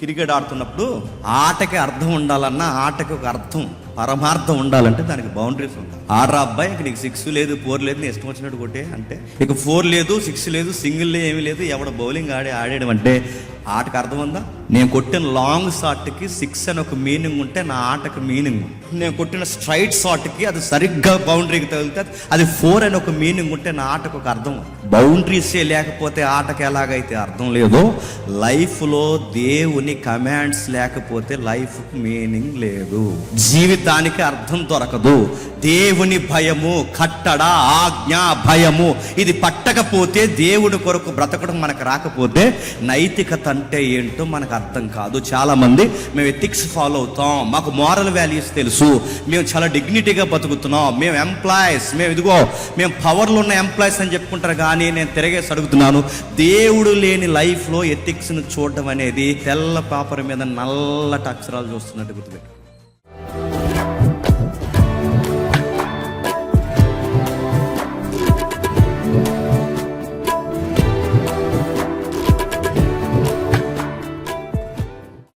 Cricket ఆడుతున్నప్పుడు ఆటకి అర్థం ఉండాలన్నా ఆటకి ఒక అర్థం పరమార్థం ఉండాలంటే దానికి బౌండరీస్ ఉంటాయి. ఆడరా అబ్బాయి ఇక నీకు సిక్స్ లేదు ఫోర్ లేదు నీ ఇష్టం వచ్చినట్టు కొట్టే అంటే ఇక ఫోర్ లేదు సిక్స్ లేదు సింగిల్ ఏమీ లేదు ఎవడ బౌలింగ్ ఆడి ఆడేయడం అంటే ఆటకు అర్థం ఉందా? నేను కొట్టిన లాంగ్ షాట్కి సిక్స్ అని ఒక మీనింగ్ ఉంటే నా ఆటకు మీనింగ్ నేను కొట్టిన స్ట్రైట్ షాట్కి అది సరిగ్గా బౌండరీకి తగిలితే అది ఫోర్ అని ఒక మీనింగ్ ఉంటే నా ఆటకు ఒక అర్థం. బౌండరీసే లేకపోతే ఆటకు ఎలాగైతే అర్థం లేదో లైఫ్లో దేవుని కమాండ్స్ లేకపోతే లైఫ్కి మీనింగ్ లేదు. జీవితానికి అర్థం దొరకదు. దేవుని భయము కట్టడ ఆజ్ఞ భయము ఇది పట్టకపోతే దేవుడి కొరకు బ్రతకడం మనకు రాకపోతే నైతికత అంటే ఏంటో మనకు అర్థం కాదు. చాలామంది మేము ఎథిక్స్ ఫాలో అవుతాం. మాకు మారల్ వాల్యూస్ తెలుసు. మేము చాలా డిగ్నిటీగా బతుకుతున్నాం. మేము ఎంప్లాయీస్. మేము ఇదిగో మేము పవర్లో ఉన్న ఎంప్లాయీస్ అని చెప్పుకుంటారు. కానీ నేను తిరగేసి అడుగుతున్నాను దేవుడు లేని లైఫ్లో ఎథిక్స్ను చూడడం అనేది తెల్ల పేపర్ మీద నల్లటి అక్షరాలు చూస్తున్నట్టు గుర్తుపెట్టు